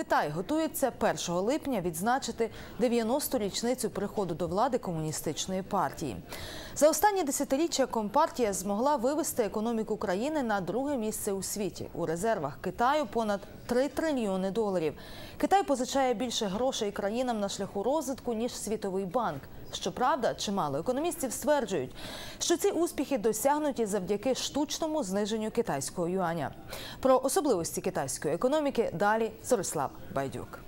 Китай готується 1 липня відзначити 90-ту річницю приходу до влади комуністичної партії. За останні десятиріччя компартія змогла вивести економіку країни на друге місце у світі. У резервах Китаю понад 3 трильйони доларів. Китай позичає більше грошей країнам на шляху розвитку ніж Світовий банк. Щоправда, чимало економістів стверджують, що ці успіхи досягнуті завдяки штучному зниженню китайського юаня. Про особливості китайської економіки далі Зорислав Байдюк.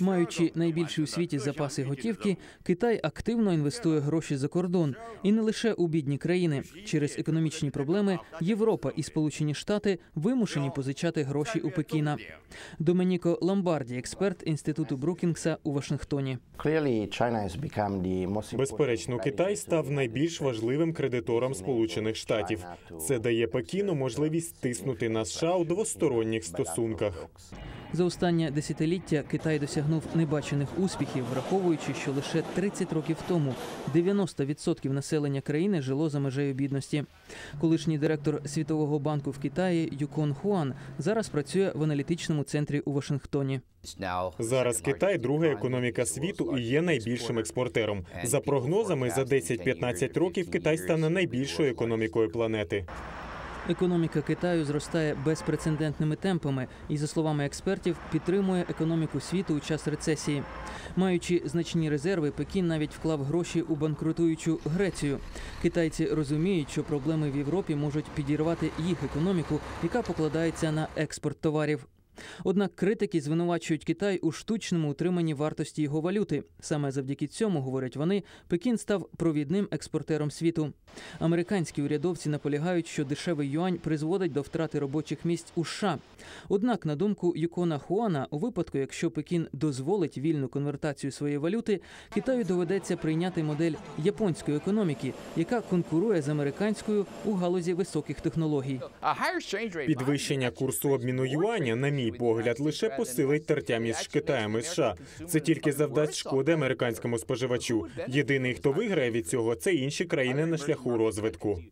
Маючи найбільші у світі запаси готівки, Китай активно інвестує гроші за кордон і не лише у бідні країни. Через економічні проблеми Європа і Сполучені Штати вимушені позичати гроші у Пекіна. Доменіко Ламбарді, експерт інституту Брукінгса у Вашингтоні. Безперечно, Китай став найбільш важливим кредитором Сполучених Штатів. Це дає Пекіну можливість тиснути на США у двосторонніх стосунках. За останнє десятиліття Китай досягнув небачених успіхів, враховуючи, що лише 30 років тому 90% населення країни жило за межею бідності. Колишній директор Світового банку в Китаї Юкон Хуан зараз працює в аналітичному центрі у Вашингтоні. Зараз Китай друга економіка світу і є найбільшим експортером. За прогнозами, за 10-15 років Китай стане найбільшою економікою планети. Економіка Китаю зростає безпрецедентними темпами і, за словами експертів, підтримує економіку світу у час рецесії. Маючи значні резерви, Пекін навіть вклав гроші у банкрутуючу Грецію. Китайці розуміють, що проблеми в Європі можуть підірвати їх економіку, яка покладається на експорт товарів. Однак критики звинувачують Китай у штучному утриманні вартості його валюти. Саме завдяки цьому, говорять вони, Пекін став провідним експортером світу. Американські урядовці наполягають, що дешевий юань призводить до втрати робочих місць у США. Однак, на думку Юкона Хуана, у випадку, якщо Пекін дозволить вільну конвертацію своєї валюти, Китаю доведеться прийняти модель японської економіки, яка конкурує з американською у галузі високих технологій. Підвищення курсу обміну юаня, на мій погляд, лише посилить тертя між Китаєм і США. Це тільки завдасть шкоди американському споживачу. Єдиний, хто виграє від цього, це інші країни на шляху розвитку.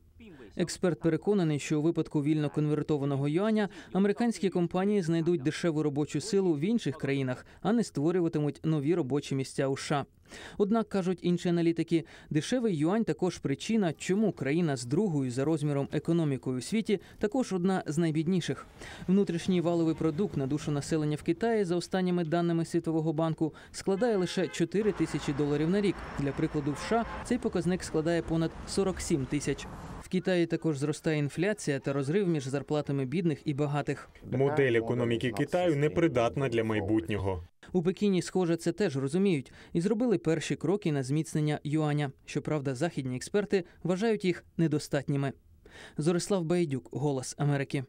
Експерт переконаний, що у випадку вільно конвертованого юаня американські компанії знайдуть дешеву робочу силу в інших країнах, а не створюватимуть нові робочі місця у США. Однак кажуть інші аналітики, дешевий юань також причина, чому країна з другою за розміром економікою у світі також одна з найбідніших. Внутрішній валовий продукт на душу населення в Китаї за останніми даними Світового банку складає лише 4 тисячі доларів на рік. Для прикладу, в США цей показник складає понад 47 тисяч. Китаї також зростає інфляція та розрив між зарплатами бідних і багатих. Модель економіки Китаю непридатна для майбутнього. У Пекіні, схоже, це теж розуміють і зробили перші кроки на зміцнення юаня. Щоправда, західні експерти вважають їх недостатніми. Зорислав Байдюк, Голос Америки.